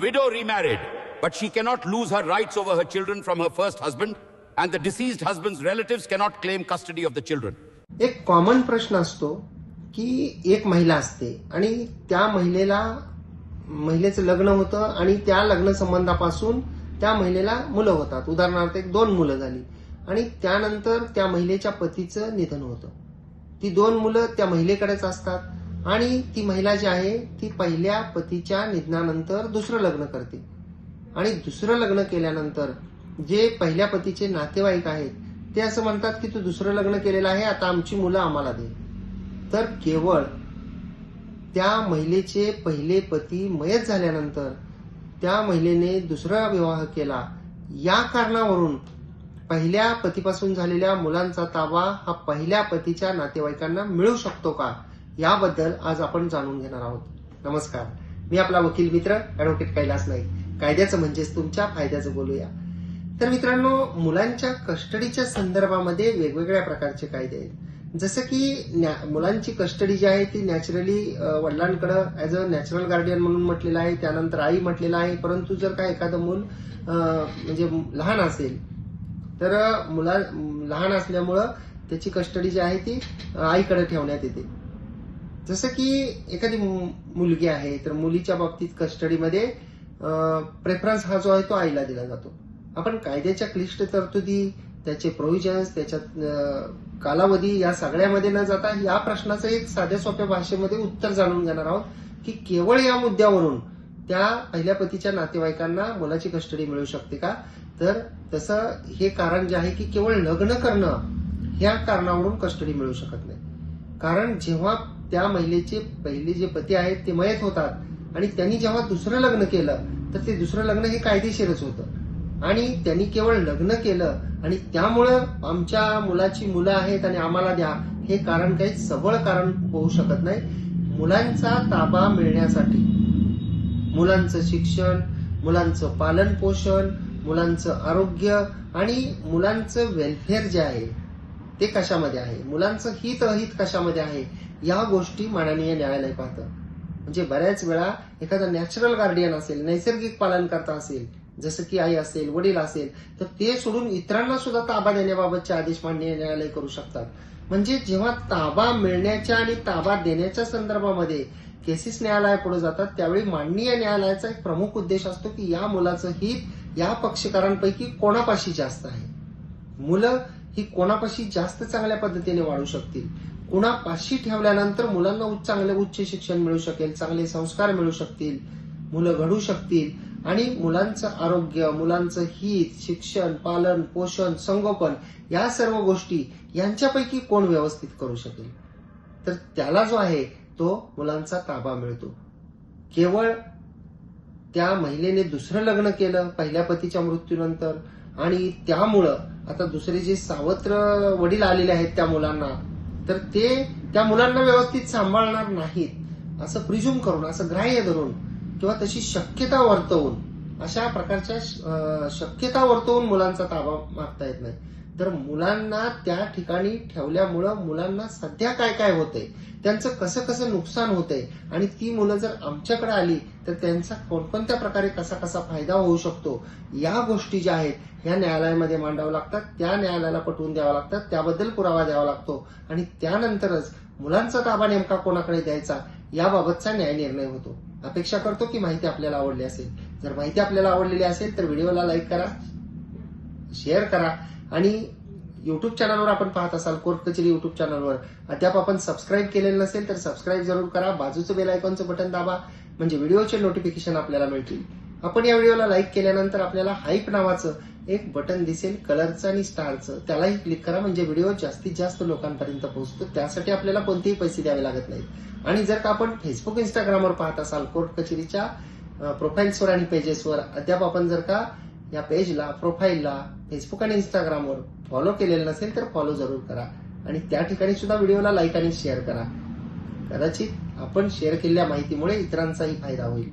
Widow remarried, but she cannot lose her rights over her children from her first husband, and the deceased husband's relatives cannot claim custody of the children. एक common प्रश्न असतो की एक महिला असते आणि त्या महिलेला महिलेचं लग्न होतं आणि त्या लग्न संबंधापासून त्या महिलेला मुलं होतात उदाहरणार्थ एक दोन मुलं झाली आणि त्यानंतर त्या महिलेच्या पतीचं निधन होतं ती दोन मुलं त्या महिलेकडेच असतात आणि ती महिला जी आहे ती पहिल्या पतीच्या निधनानंतर दुसरं लग्न करते. आणि दुसरं लग्न केल्यानंतर जे पहिल्या पतीचे नातेवाईक आहेत ते असं म्हणतात की तू दुसरं लग्न केलेलं आहे आता आमची मुलं आम्हाला दे. तर केवळ त्या महिलेचे पहिले पती मयत झाल्यानंतर त्या महिलेने दुसरा विवाह केला. या कारणावरून पहिल्या पतीपासून झालेल्या मुलांचा ताबा हा पहिल्या पतीच्या नातेवाईकांना मिळू शकतो का? याबद्दल आज आपण जाणून घेणार आहोत. नमस्कार. मी आपला वकील मित्र ऍडव्होकेट कैलास नाईक. कायद्याचं म्हणजेच तुमच्या फायद्याचं बोलूया. तर मित्रांनो मुलांच्या कस्टडीच्या संदर्भामध्ये वेगवेगळ्या प्रकारचे कायदे आहेत. जसं की न्या- मुलांची कस्टडी जी आहे ती नॅचरली वडिलांकडं ऍज अ नॅचरल गार्डियन म्हणून म्हटलेलं आहे त्यानंतर आई म्हटलेलं आहे. परंतु जर का एखादं मूल म्हणजे लहान असेल तर मुला लहान असल्यामुळं त्याची कस्टडी जी आहे ती आईकडे ठेवण्यात येते. जसं की एखादी मु- मुलगी आहे तर मुलीच्या बाबतीत कस्टडीमध्ये प्रेफरन्स हा जो आहे तो आईला दिला जातो. आपण कायद्याच्या क्लिष्ट तरतुदी त्याचे प्रोव्हिजन्स त्याच्यात कालावधी या सगळ्यामध्ये न जाता या प्रश्नाचं एक साध्या सोप्या भाषेमध्ये उत्तर जाणून घेणार आहोत की केवळ या मुद्द्यावरून त्या पहिल्या पतीच्या नातेवाईकांना मुलाची कस्टडी मिळू शकते का? तर तसं हे कारण जे आहे की केवळ लग्न करणं ह्या कारणावरून कस्टडी मिळू शकत नाही. कारण जेव्हा त्या महिलेचे पहिले जे पती आहेत ते मयत होतात. आणि त्यांनी जेव्हा दुसरं लग्न केलं तर ते दुसरं लग्न हे कायदेशीरच होतं. आणि त्यांनी केवळ लग्न केलं आणि त्यामुळं आमच्या मुलाची मुलं आहेत आणि आम्हाला द्या हे कारण काही सबळ कारण होऊ शकत नाही. मुलांचा ताबा मिळण्यासाठी मुलांचं शिक्षण मुलांचं पालन पोषण मुलांचं आरोग्य आणि मुलांचं वेलफेअर जे आहे ते कशामध्ये आहे? मुलांचं हित अहित कशामध्ये आहे? या गोष्टी माननीय न्यायालय पाहतं. म्हणजे बऱ्याच वेळा एखादा नॅचरल गार्डियन असेल नैसर्गिक पालन करता असेल जसं की आई असेल वडील असेल तर ते सोडून इतरांना सुद्धा ताबा देण्याबाबतचे आदेश माननीय न्यायालय करू शकतात. म्हणजे जेव्हा ताबा मिळण्याच्या आणि ताबा देण्याच्या संदर्भामध्ये केसेस न्यायालयापुढे जातात त्यावेळी माननीय न्यायालयाचा एक प्रमुख उद्देश असतो की या मुलाचं हित या पक्षकारांपैकी कोणापाशी जास्त आहे? मुलं ही कोणापाशी जास्त चांगल्या पद्धतीने वाढू शकतील? कुणापाशी ठेवल्यानंतर मुलांना चांगले उच्च शिक्षण मिळू शकेल चांगले संस्कार मिळू शकतील मुलं घडू शकतील आणि मुलांचं आरोग्य मुलांचं हित शिक्षण पालन पोषण संगोपन या सर्व गोष्टी यांच्यापैकी कोण व्यवस्थित करू शकेल? तर त्याला जो आहे तो मुलांचा ताबा मिळतो. केवळ त्या महिलेने दुसरं लग्न केलं पहिल्या पतीच्या मृत्यूनंतर आणि त्यामुळं आता दुसरे जे सावत्र वडील आलेले आहेत त्या मुलांना तर ते त्या मुलांना व्यवस्थित सांभाळणार नाहीत. असं प्रिझ्युम करून असं ग्राह्य धरून किंवा तशी शक्यता वर्तवून अशा प्रकारच्या शक्यता वर्तवून मुलांचा ताबा मागता येत नाही. तर मुलांना त्या ठिकाणी ठेवल्यामुळं मुलांना सध्या काय काय होतंय त्यांचं कसं कसं नुकसान होतंय आणि ती मुलं जर आमच्याकडे आली तर त्यांचा कोणकोणत्या प्रकारे कसा कसा फायदा होऊ शकतो या गोष्टी ज्या आहेत ह्या न्यायालयामध्ये मांडाव्या लागतात त्या न्यायालयाला पटवून द्याव्या लागतात त्याबद्दल पुरावा द्यावा लागतो आणि त्यानंतरच मुलांचा ताबा नेमका कोणाकडे द्यायचा याबाबतचा न्याय निर्णय होतो. अपेक्षा करतो की माहिती आपल्याला आवडली असेल. जर माहिती आपल्याला आवडलेली असेल तर व्हिडिओला लाईक करा शेअर करा. आणि युट्यूब चॅनलवर आपण पाहत असाल कोर्ट कचेरी युट्यूब चॅनलवर अद्याप आपण सबस्क्राईब केलेलं नसेल तर सबस्क्राईब जरूर करा. बाजूचं बेल आयकॉनचं बटन दाबा म्हणजे व्हिडिओचे नोटिफिकेशन आपल्याला मिळतील. आपण या व्हिडिओला लाईक केल्यानंतर आपल्याला हाईप नावाचं एक बटन दिसेल कलरचं आणि स्टारचं त्यालाही क्लिक करा म्हणजे व्हिडिओ जास्तीत जास्त लोकांपर्यंत पोहोचतो. त्यासाठी आपल्याला कोणतेही पैसे द्यावे लागत नाहीत. आणि जर का आपण फेसबुक इंस्टाग्रामवर पाहत असाल कोर्ट कचेरीच्या प्रोफाईल्सवर आणि पेजेसवर अद्याप आपण जर का या पेजला प्रोफाईलला फेसबुक आणि इंस्टाग्रामवर फॉलो केलेलं नसेल तर फॉलो जरूर करा. आणि त्या ठिकाणी सुद्धा व्हिडिओला लाईक आणि शेअर करा. कदाचित आपण शेअर केलेल्या माहितीमुळे इतरांचाही फायदा होईल.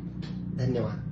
धन्यवाद.